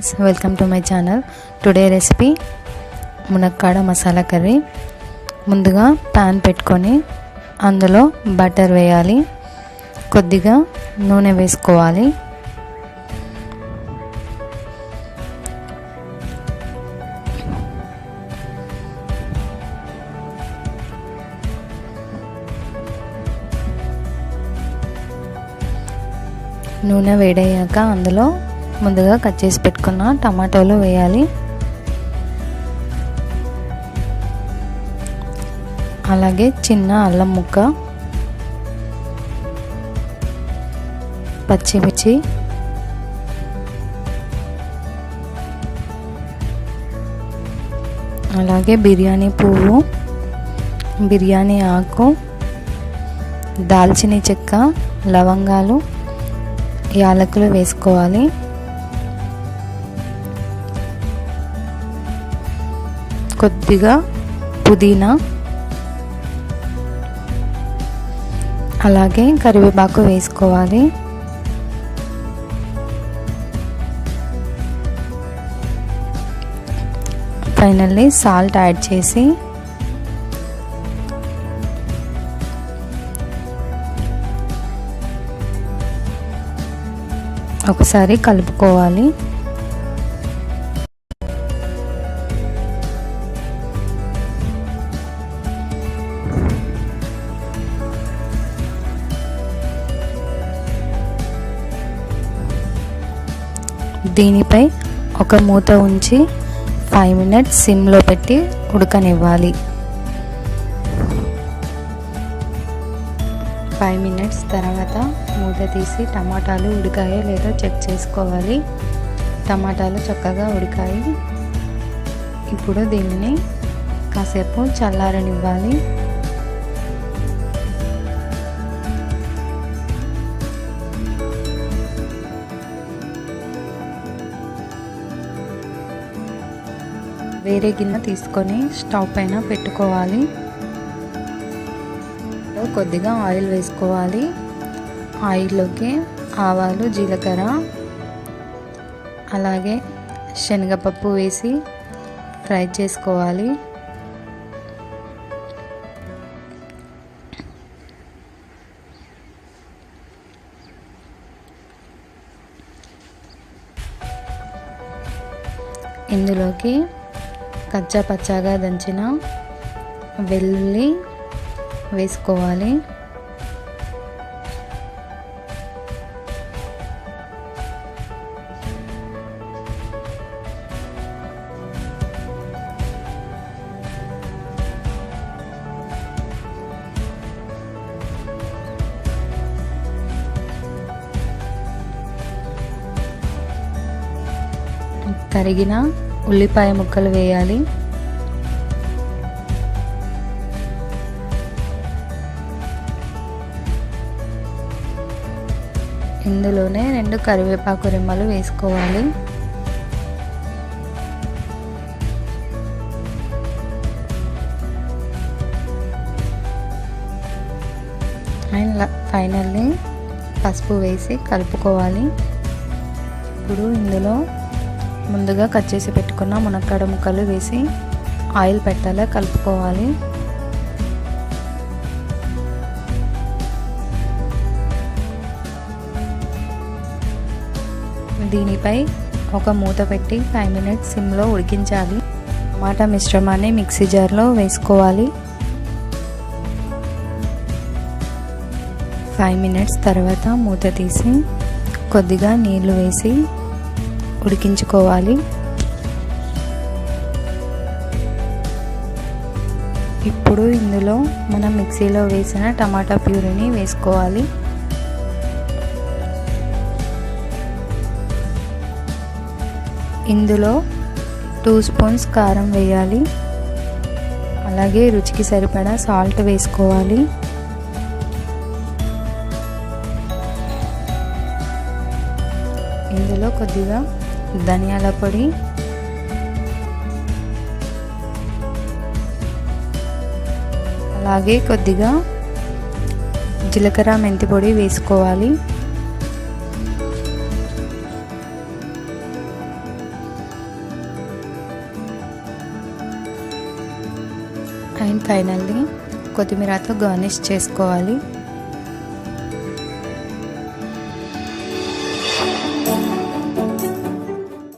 Friends welcome to my channel today recipe మునక్కాడ masala curry. ముందుగా pan పెట్టుకొని అందులో బటర్ వేయాలి. కొద్దిగా నూనె వేసుకోవాలి. నూనె వేడయ్యాక అందులో ముందుగా కట్ చేసి పెట్టుకున్న టమాటోలు వేయాలి. అలాగే చిన్న అల్లం ముక్క పచ్చిమిర్చి అలాగే బిర్యానీ పువ్వు బిర్యానీ ఆకు దాల్చిన చెక్క లవంగాలు యాలకులు వేసుకోవాలి. కొద్దిగా పుదీనా అలాగే కరివేపాకు వేసుకోవాలి. ఫైనల్లీ సాల్ట్ యాడ్ చేసి ఒకసారి కలుపుకోవాలి. దీనిపై ఒక మూత ఉంచి ఫైవ్ మినిట్స్ సిమ్లో పెట్టి ఉడకనివ్వాలి. ఫైవ్ మినిట్స్ తర్వాత మూత తీసి టమాటాలు ఉడికాయో లేదో చెక్ చేసుకోవాలి. టమాటాలు చక్కగా ఉడికాయి. ఇప్పుడు దీనిని కాసేపు చల్లారనివ్వాలి. వేరే గిన్నె తీసుకొని స్టవ్ పైన పెట్టుకోవాలి. కొద్దిగా ఆయిల్ వేసుకోవాలి. ఆయిల్లోకి ఆవాలు జీలకర్ర అలాగే శనగపప్పు వేసి ఫ్రై చేసుకోవాలి. ఇందులోకి కచ్చా పచ్చాగా దంచిన వెల్లుల్లి వేసుకోవాలి. తరిగిన ఉల్లిపాయ ముక్కలు వేయాలి. ఇందులోనే రెండు కరివేపాకు రెమ్మలు వేసుకోవాలి. అండ్ ఫైనల్లీ పసుపు వేసి కలుపుకోవాలి. ఇప్పుడు ఇందులో ముందుగా కట్ చేసి పెట్టుకున్న మునక్కాడ ముక్కలు వేసి ఆయిల్ పెట్టాలా కలుపుకోవాలి. దీనిపై ఒక మూత పెట్టి ఫైవ్ మినిట్స్ సిమ్లో ఉడికించాలి. టమాటా మిశ్రమాన్ని మిక్సీ జార్లో వేసుకోవాలి. ఫైవ్ మినిట్స్ తర్వాత మూత తీసి కొద్దిగా నీళ్ళు వేసి ఉడికించుకోవాలి. ఇప్పుడు ఇందులో మనం మిక్సీలో వేసిన టమాటా ప్యూరీని వేసుకోవాలి. ఇందులో టూ స్పూన్స్ కారం వేయాలి. అలాగే రుచికి సరిపడా సాల్ట్ వేసుకోవాలి. ఇందులో కొద్దిగా ధనియాల పొడి. అలాగే కొద్దిగా జీలకర్ర మెంతి పొడి వేసుకోవాలి. అండ్ ఫైనల్లీ కొత్తిమీరతో గార్నిష్ చేసుకోవాలి.